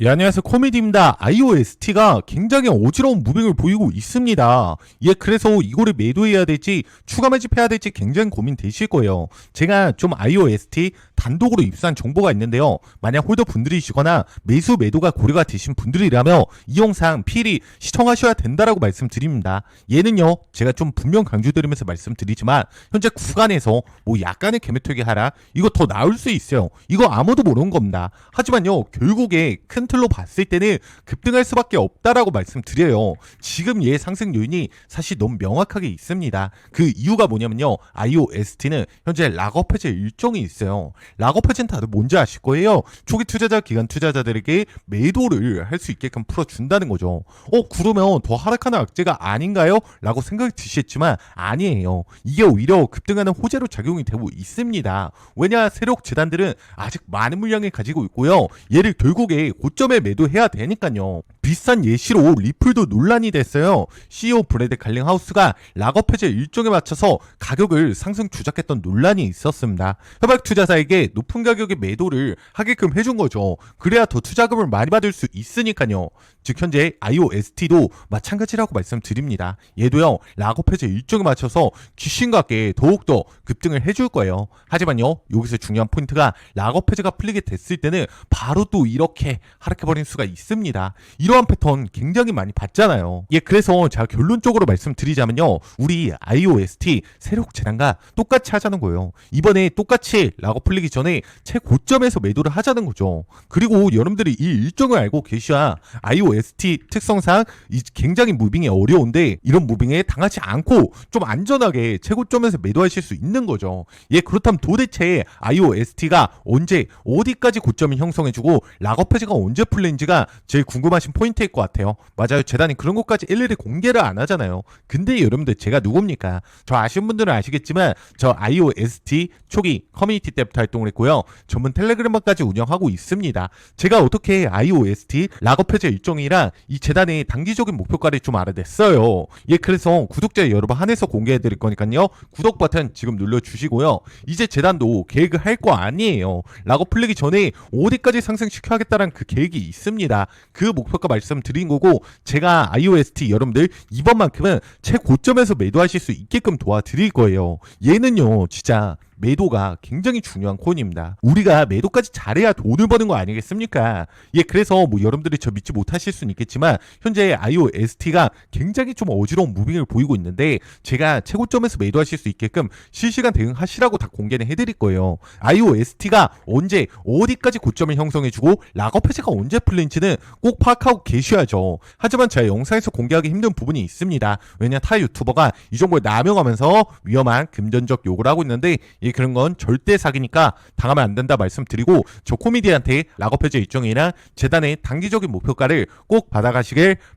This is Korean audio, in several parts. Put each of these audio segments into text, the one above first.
예, 안녕하세요. 코미디입니다. iOST가 굉장히 어지러운 무빙을 보이고 있습니다. 예, 그래서 이거를 매도해야 될지 추가 매집해야 될지 굉장히 고민되실 거예요. 제가 좀 iOST 단독으로 입수한 정보가 있는데요. 만약 홀더 분들이시거나 매수 매도가 고려가 되신 분들이라면 이 영상 필히 시청하셔야 된다라고 말씀드립니다. 얘는요, 제가 좀 분명 강조드리면서 말씀드리지만 현재 구간에서 뭐 약간의 개매투기 하라 이거 더 나올 수 있어요. 이거 아무도 모르는 겁니다. 하지만요, 결국에 큰 틀로 봤을 때는 급등할 수밖에 없다라고 말씀드려요. 지금 얘 상승 요인이 사실 너무 명확하게 있습니다. 그 이유가 뭐냐면요. iOST는 현재 락업 해제 일정이 있어요. 락업 해제는 다들 뭔지 아실 거예요. 초기 투자자 기간 투자자들에게 매도를 할 수 있게끔 풀어준다는 거죠. 어 그러면 더 하락하는 악재가 아닌가요? 라고 생각이 드시겠지만 아니에요. 이게 오히려 급등하는 호재로 작용이 되고 있습니다. 왜냐 세력 재단들은 아직 많은 물량을 가지고 있고요. 얘를 결국에 고점에 매도해야 되니까요. 비싼 예시로 리플도 논란이 됐어요. CEO 브래드 갈링하우스가 락업 해제 일정에 맞춰서 가격을 상승 주작했던 논란이 있었습니다. 협약 투자자에게 높은 가격의 매도를 하게끔 해준 거죠. 그래야 더 투자금을 많이 받을 수 있으니까요. 즉 현재 iOST도 마찬가지라고 말씀드립니다. 얘도요 락업 해제 일정에 맞춰서 귀신 같게 더욱더 급등을 해줄 거예요. 하지만요 여기서 중요한 포인트가 락업 해제가 풀리게 됐을 때는 바로 또 이렇게 하락해버릴 수가 있습니다. 이 러한 패턴 굉장히 많이 봤잖아요. 예, 그래서 제가 결론적으로 말씀드리자면요. 우리 iOST 세력 재단과 똑같이 하자는 거예요. 이번에 똑같이 락업 풀리기 전에 최고점에서 매도를 하자는 거죠. 그리고 여러분들이 이 일정을 알고 계셔야 iOST 특성상 이 굉장히 무빙이 어려운데 이런 무빙에 당하지 않고 좀 안전하게 최고점에서 매도하실 수 있는 거죠. 예, 그렇다면 도대체 iOST가 언제 어디까지 고점을 형성해주고 락업 해제가 언제 풀리는지가 제일 궁금하신 포인트 일 것 같아요. 맞아요. 재단이 그런 것까지 일일이 공개를 안 하잖아요. 근데 여러분들 제가 누굽니까? 저 아시는 분들은 아시겠지만 저 iOST 초기 커뮤니티 때부터 활동을 했고요. 전문 텔레그램까지 운영하고 있습니다. 제가 어떻게 iOST 락업 해제 일정이랑 이 재단의 단기적인 목표가를 좀 알아냈어요. 예, 그래서 구독자 여러분 한해서 공개해 드릴 거니까요. 구독 버튼 지금 눌러 주시고요. 이제 재단도 계획을 할 거 아니에요. 락업 풀리기 전에 어디까지 상승시켜야겠다는 그 계획이 있습니다. 그 목표가 말씀드린 거고 제가 iOST 여러분들 이번만큼은 최고점에서 매도하실 수 있게끔 도와드릴 거예요. 얘는요 진짜 매도가 굉장히 중요한 코인입니다. 우리가 매도까지 잘해야 돈을 버는 거 아니겠습니까? 예, 그래서 뭐 여러분들이 저 믿지 못하실 수는 있겠지만 현재 iOST가 굉장히 좀 어지러운 무빙을 보이고 있는데 제가 최고점에서 매도하실 수 있게끔 실시간 대응하시라고 다 공개는 해드릴 거예요. iOST가 언제 어디까지 고점을 형성해주고 락업 해제가 언제 풀린지는 꼭 파악하고 계셔야죠. 하지만 제가 영상에서 공개하기 힘든 부분이 있습니다. 왜냐 타 유튜버가 이 정보를 남용하면서 위험한 금전적 요구를 하고 있는데 예, 그런 건 절대 사기니까 당하면 안 된다 말씀드리고 저 코미디한테 락업 해제 일정이나 재단의 단기적인 목표가를 꼭 받아가시길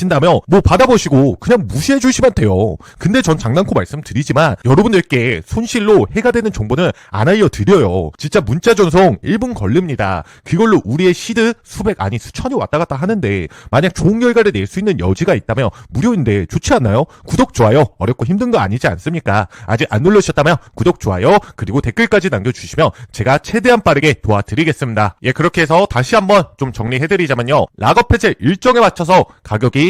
신다면 뭐 받아보시고 그냥 무시해 주시면 돼요. 근데 전 장난코 말씀드리지만 여러분들께 손실로 해가 되는 정보는 안 알려드려요. 진짜 문자 전송 1분 걸립니다. 그걸로 우리의 시드 수백 아니 수천이 왔다 갔다 하는데 만약 좋은 결과를 낼 수 있는 여지가 있다면 무료인데 좋지 않나요? 구독 좋아요 어렵고 힘든 거 아니지 않습니까? 아직 안 눌러주셨다면 구독 좋아요 그리고 댓글까지 남겨주시면 제가 최대한 빠르게 도와드리겠습니다. 예 그렇게 해서 다시 한번 좀 정리해드리자면요. 락업 해제 일정에 맞춰서 가격이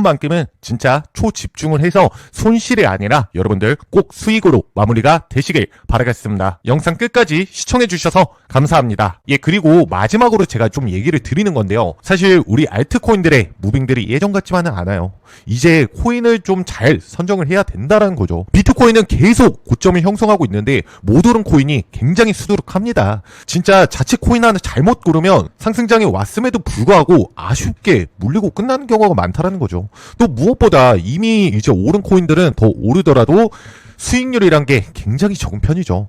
만큼은 진짜 초집중을 해서 손실이 아니라 여러분들 꼭 수익으로 마무리가 되시길 바라겠습니다. 영상 끝까지 시청해주셔서 감사합니다. 예, 그리고 마지막으로 제가 좀 얘기를 드리는 건데요. 사실 우리 알트코인들의 무빙들이 예전 같지만은 않아요. 이제 코인을 좀 잘 선정을 해야 된다라는 거죠. 비트코인은 계속 고점을 형성하고 있는데 못 오른 코인이 굉장히 수두룩합니다. 진짜 자칫 코인 하나 잘못 고르면 상승장에 왔음에도 불구하고 아쉽게 물리고 끝나는 경우가 많다라는 거죠. 또 무엇보다 이미 이제 오른 코인들은 더 오르더라도 수익률이란 게 굉장히 적은 편이죠.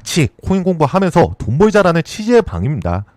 같이 코인 공부하면서 돈 벌자라는 취지의 방입니다.